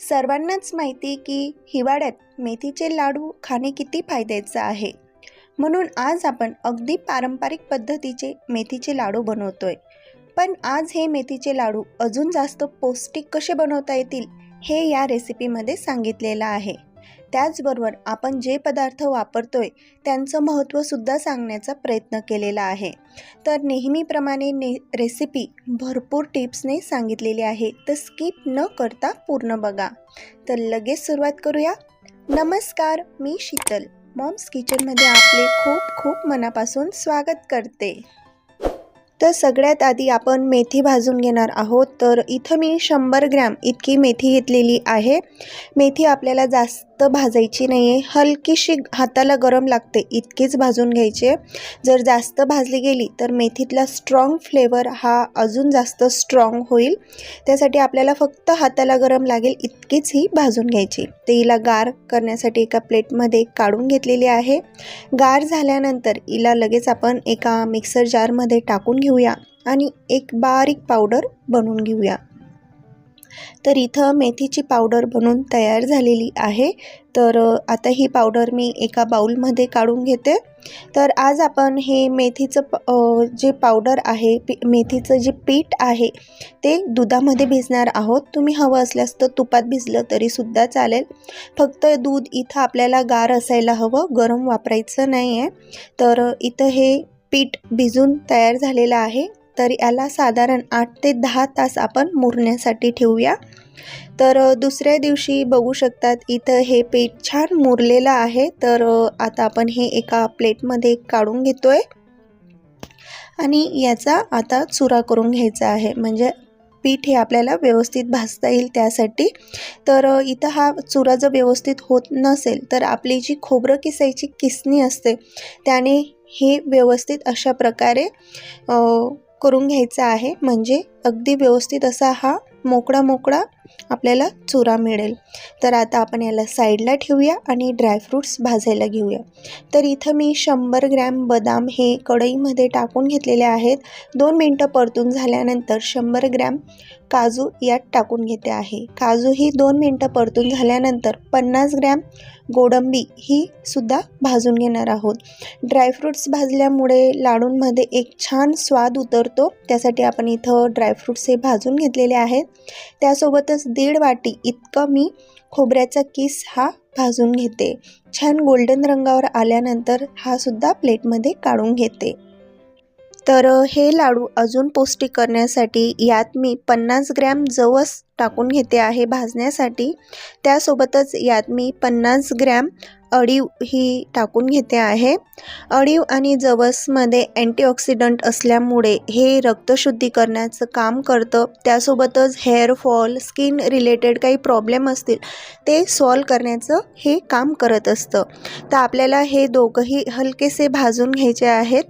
सर्वांनाच माहिती की हिवाळ्यात मेथीचे लाडू खाणे किती फायद्याचं आहे. म्हणून आज आपण अगदी पारंपरिक पद्धतीचे मेथीचे लाडू बनवतोय. पण आज हे मेथीचे लाडू अजून जास्त पौष्टिक कसे बनवता येतील हे या रेसिपीमध्ये सांगितलेलं आहे. त्याचबरोबर आपण जे पदार्थ वापरतोय त्यांचं महत्त्वसुद्धा सांगण्याचा प्रयत्न केलेला आहे. तर नेहमीप्रमाणे ने रेसिपी भरपूर टिप्सने सांगितलेली आहे तर स्किप न करता पूर्ण बघा. तर लगेच सुरुवात करूया. नमस्कार मी शीतल. मॉम्स किचनमध्ये आपले खूप खूप मनापासून स्वागत करते. तर सगळ्यात आधी आपण मेथी भाजून घेणार आहोत तर इथं मी शंभर ग्रॅम इतकी मेथी घेतलेली आहे. मेथी आपल्याला जास्त भाजायची नाही आहे हलकीशी हाताला गरम लागते इतकीच भाजून घ्यायची. जर जास्त भाजली गेली तर मेथीतला स्ट्रॉंग फ्लेवर हा अजून जास्त स्ट्रॉंग होईल. त्यासाठी आपल्याला फक्त हाताला गरम लागेल इतकीच ही भाजून घ्यायची. ते हिला गार करण्यासाठी एका प्लेटमध्ये काढून घेतलेली आहे. गार झाल्यानंतर हिला लगेच आपण एका मिक्सर जारमध्ये टाकून घेऊया आणि एक बारीक पावडर बनवून घेऊया. तर इथं मेथीची पावडर बनून तयार झालेली आहे. तर आता ही पावडर मी एका बाऊलमध्ये काढून घेते. तर आज आपण हे मेथीचं प जे पावडर आहे पी मेथीचं जे पीठ आहे ते दुधामध्ये भिजणार आहोत. तुम्ही हवं असल्यास तर तुपात भिजलं तरीसुद्धा चालेल. फक्त दूध इथं आपल्याला गार असायला हवं गरम वापरायचं नाही आहे तर इथं हे पीठ भिजून तयार झालेलं आहे. तर याला साधारण आठ ते दहा तास आपण मुरण्यासाठी ठेवूया. तर दुसऱ्या दिवशी बघू शकतात इथं हे पीठ छान मुरलेलं आहे. तर आता आपण हे एका प्लेटमध्ये काढून घेतो आहे आणि याचा आता चुरा करून घ्यायचा आहे. म्हणजे पीठ हे आपल्याला व्यवस्थित भाजता येईल त्यासाठी. तर इथं हा चुरा जर व्यवस्थित होत नसेल तर आपली जी खोबरं किसायची किसणी असते त्याने हे व्यवस्थित अशा प्रकारे करून घ्यायचा आहे. म्हणजे अगदी व्यवस्थित असा हा मोकळा मोकळा आपल्याला चुरा मिळेल. तर आता आपण याला साईडला ठेवूया आणि ड्रायफ्रूट्स भाजायला घेऊया. तर इथं मी शंभर ग्रॅम बदाम हे कढईमध्ये टाकून घेतलेले आहेत. दोन मिनटं परतून झाल्यानंतर शंभर ग्रॅम काजू यात टाकून घेते आहे. काजू ही दोन मिनटं परतून झाल्यानंतर पन्नास ग्रॅम गोडंबी ही सुद्धा भाजून घेणार आहोत. ड्रायफ्रूट्स भाजल्यामुळे लाडूंमध्ये एक छान स्वाद उतरतो. त्यासाठी आपण इथं ड्रायफ्रूट्स हे भाजून घेतलेले आहेत. त्यासोबतच दीड वाटी इतकं मी खोबऱ्याचा किस हा भाजून घेते. छान गोल्डन रंगावर आल्यानंतर हा सुद्धा प्लेटमध्ये काढून घेते. तर हे लाडू अजून पौष्टिक करण्यासाठी यात मी पन्नास ग्रॅम जवस टाकून घेते आहे भाजण्यासाठी. त्यासोबतच यात मी पन्नास ग्रॅम अळीव ही टाकून घेते आहे. अळीव आणि जवसमध्ये अँटीऑक्सिडंट असल्यामुळे हे रक्तशुद्धी करण्याचं काम करतं. त्यासोबतच हेअरफॉल स्किन रिलेटेड काही प्रॉब्लेम असतील ते सॉल्व करण्याचं हे काम करत असतं. तर आपल्याला हे दोघंही हलकेसे भाजून घ्यायचे आहेत.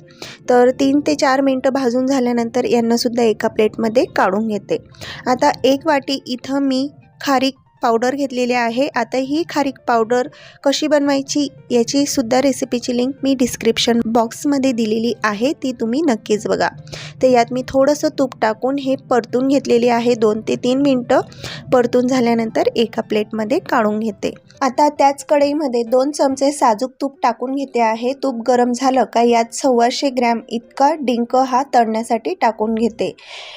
तर तीन ते चार मिनटं भाजून झाल्यानंतर यांनासुद्धा एका प्लेटमध्ये काढून घेते. आता एक वाटी इथं मी खारीक पावडर घेतलेली आहे. आता ही खारीक पावडर कशी बनवायची याची सुद्धा रेसिपीची लिंक मी डिस्क्रिप्शन बॉक्समध्ये दिलेली आहे. ती तुम्ही नक्कीच बघा. तर यात मी थोडंसं तूप टाकून हे परतून घेतलेली आहे. दोन ते तीन मिनटं परतून झाल्यानंतर एका प्लेटमध्ये काढून घेते. आता त्याच कढईमध्ये दोन चमचे साजूक तूप टाकून घेते आहे. तूप गरम झालं का यात सव्वाशे ग्रॅम इतका डिंक हा तळण्यासाठी टाकून घेते.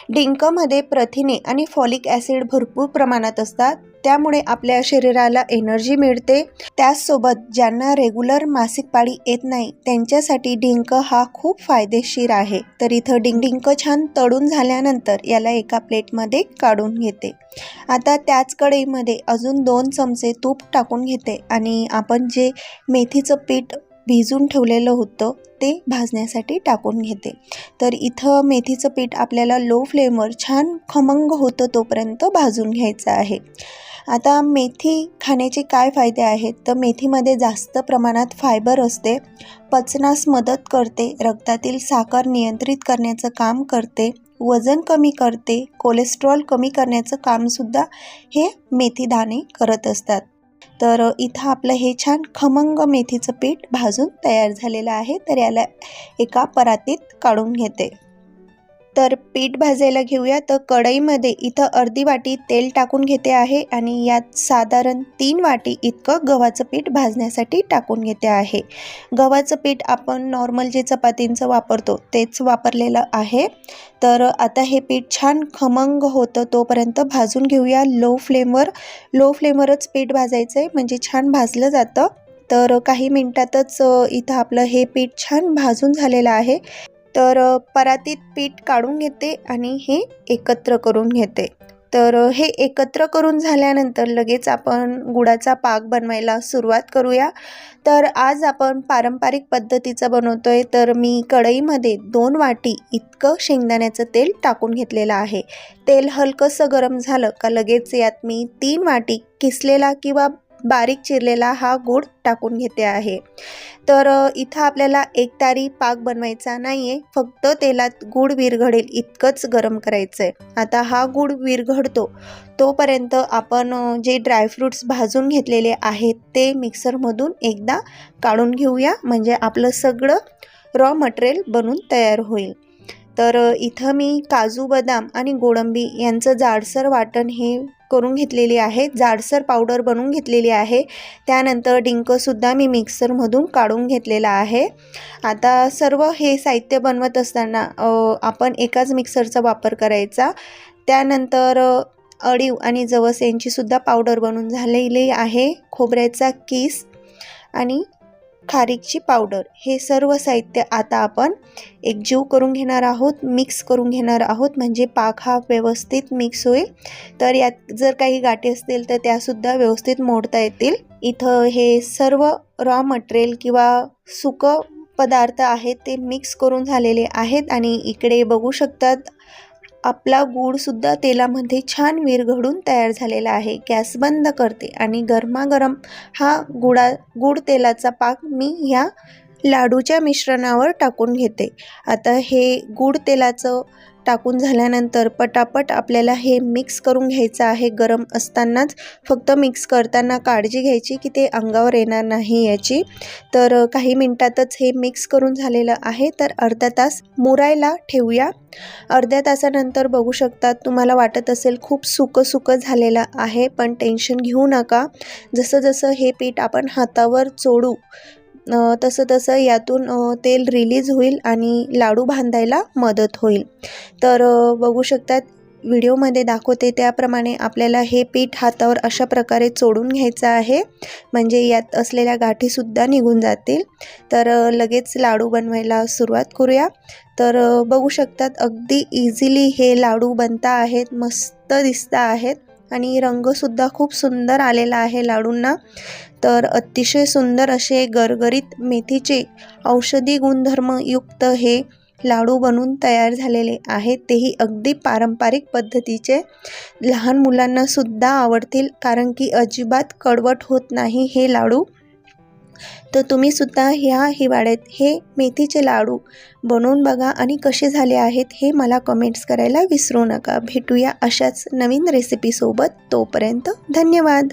डिंकमध्ये प्रथिने आणि फॉलिक ॲसिड भरपूर प्रमाणात असतात. त्यामुळे आपल्या शरीराला एनर्जी मिळते. त्याचसोबत ज्यांना रेग्युलर मासिक पाळी येत नाही त्यांच्यासाठी डिंक हा खूप फायदेशीर आहे. तर इथं डिंक डिंक छान तळून झाल्यानंतर याला एका प्लेटमध्ये काढून घेते. आता त्याच कढईमध्ये अजून दोन चमचे तूप टाकून घेते आणि आपण जे मेथीचं पीठ भिजून ठेवलेलं होतं ते भाजण्यासाठी टाकून घेते. तर इथं मेथीचं पीठ आपल्याला लो फ्लेमवर छान खमंग होतं तोपर्यंत भाजून घ्यायचं आहे. आता मेथी खाण्याचे काय फायदे आहेत? तर मेथीमध्ये जास्त प्रमाणात फायबर असते पचनास मदत करते रक्तातील साखर नियंत्रित करण्याचं काम करते वजन कमी करते कोलेस्ट्रॉल कमी करण्याचं कामसुद्धा हे मेथीदाणे करत असतात. तर इथं आपलं हे छान खमंग मेथीचं पीठ भाजून तयार झालेलं आहे तर याला एका परातीत काढून घेते. तर पीठ भाजायला घेऊया. तर कढईमध्ये इथं अर्धी वाटी तेल टाकून घेते आहे आणि यात साधारण तीन वाटी इतकं गव्हाचं पीठ भाजण्यासाठी टाकून घेते आहे. गव्हाचं पीठ आपण नॉर्मल जे चपातींचं वापरतो तेच वापरलेलं आहे. तर आता हे पीठ छान खमंग होतं तोपर्यंत भाजून घेऊया लो फ्लेमवर लो फ्लेमवरच पीठ भाजायचं आहे म्हणजे छान भाजलं जातं. तर काही मिनटातच इथं आपलं हे पीठ छान भाजून झालेलं आहे. तर परातीत पीठ काढून घेते आणि हे एकत्र करून घेते. तर हे एकत्र करून झाल्यानंतर लगेच आपण गुळाचा पाक बनवायला सुरुवात करूया. तर आज आपण पारंपरिक पद्धतीचं आहे तर मी कढईमध्ये दोन वाटी इतकं शेंगदाण्याचं तेल टाकून घेतलेलं आहे. तेल हलकंसं गरम झालं का लगेच यात मी तीन वाटी किसलेला किंवा बारीक चिरलेला हा गूळ टाकून घेते आहे. तर इथं आपल्याला एक तारी पाक बनवायचा नाही आहे फक्त तेलात गूळ विरघडेल इतकंच गरम करायचं आहे आता हा गूळ विरघडतो तोपर्यंत आपण जे ड्रायफ्रूट्स भाजून घेतलेले आहेत ते मिक्सरमधून एकदा काढून घेऊया म्हणजे आपलं सगळं रॉ मटेरियल बनून तयार होईल. तर इथं मी काजू बदाम आणि गोडंबी यांचं जाडसर वाटण हे करून घेतलेली आहे. जाडसर पावडर बनवून घेतलेली आहे. त्यानंतर डिंकसुद्धा मी मिक्सरमधून काढून घेतलेला आहे. आता सर्व हे साहित्य बनवत असताना आपण एकाच मिक्सरचा वापर करायचा. त्यानंतर अळीव आणि जवस यांचीसुद्धा पावडर बनून झालेली आहे. खोबऱ्याचा किस आणि खारीकची पावडर. हे सर्व साहित्य आता आपण एकजीव करून घेणार आहोत मिक्स करून घेणार आहोत. म्हणजे पाक हा व्यवस्थित मिक्स होईल. तर यात जर काही गाठी असतील तर त्यासुद्धा व्यवस्थित मोडता येतील. इथं हे सर्व रॉ मटेरियल किंवा सुकं पदार्थ आहेत ते मिक्स करून झालेले आहेत. आणि इकडे बघू शकतात आपला गूळसुद्धा तेलामध्ये छान विरघडून तयार झालेला आहे. गॅस बंद करते आणि गरमागरम हा गुळा गुड तेलाचा पाक मी ह्या लाडूच्या मिश्रणावर टाकून घेते. आता हे गुळ तेलाचं टाकून झाल्यानंतर पटापट आपल्याला हे मिक्स करून घ्यायचं आहे. गरम असतानाच फक्त मिक्स करताना काळजी घ्यायची की ते अंगावर येणार नाही याची. तर काही मिनटातच हे मिक्स करून झालेलं आहे. तर अर्धा तास मुरायला ठेवूया. अर्ध्या तासानंतर बघू शकतात तुम्हाला वाटत असेल खूप सुकं सुकं झालेलं आहे पण टेन्शन घेऊ नका. जसं जसं हे पीठ आपण हातावर चोडू तसं तसं यातून तेल रिलीज होईल आणि लाडू बांधायला मदत होईल. तर बघू शकतात व्हिडिओमध्ये दाखवते त्याप्रमाणे आपल्याला हे पीठ हातावर अशा प्रकारे चोडून घ्यायचं आहे. म्हणजे यात असलेल्या गाठीसुद्धा निघून जातील. तर लगेच लाडू बनवायला सुरुवात करूया. तर बघू शकतात अगदी इझिली हे लाडू बनता आहेत मस्त दिसता आहेत. आणि रंगसुद्धा खूप सुंदर आलेला आहे लाडूंना. तर अतिशय सुंदर असे गरगरीत मेथीचे औषधी गुणधर्मयुक्त हे लाडू बनून तयार झालेले आहेत. तेही अगदी पारंपरिक पद्धतीचे. लहान मुलांनासुद्धा आवडतील कारण की अजिबात कडवट होत नाही हे लाडू. तर तुम्हीसुद्धा ह्या हिवाळ्यात हे मेथीचे लाडू बनवून बघा आणि कसे झाले आहेत हे मला कमेंट्स करायला विसरू नका. भेटूया अशाच नवीन रेसिपीसोबत तोपर्यंत धन्यवाद.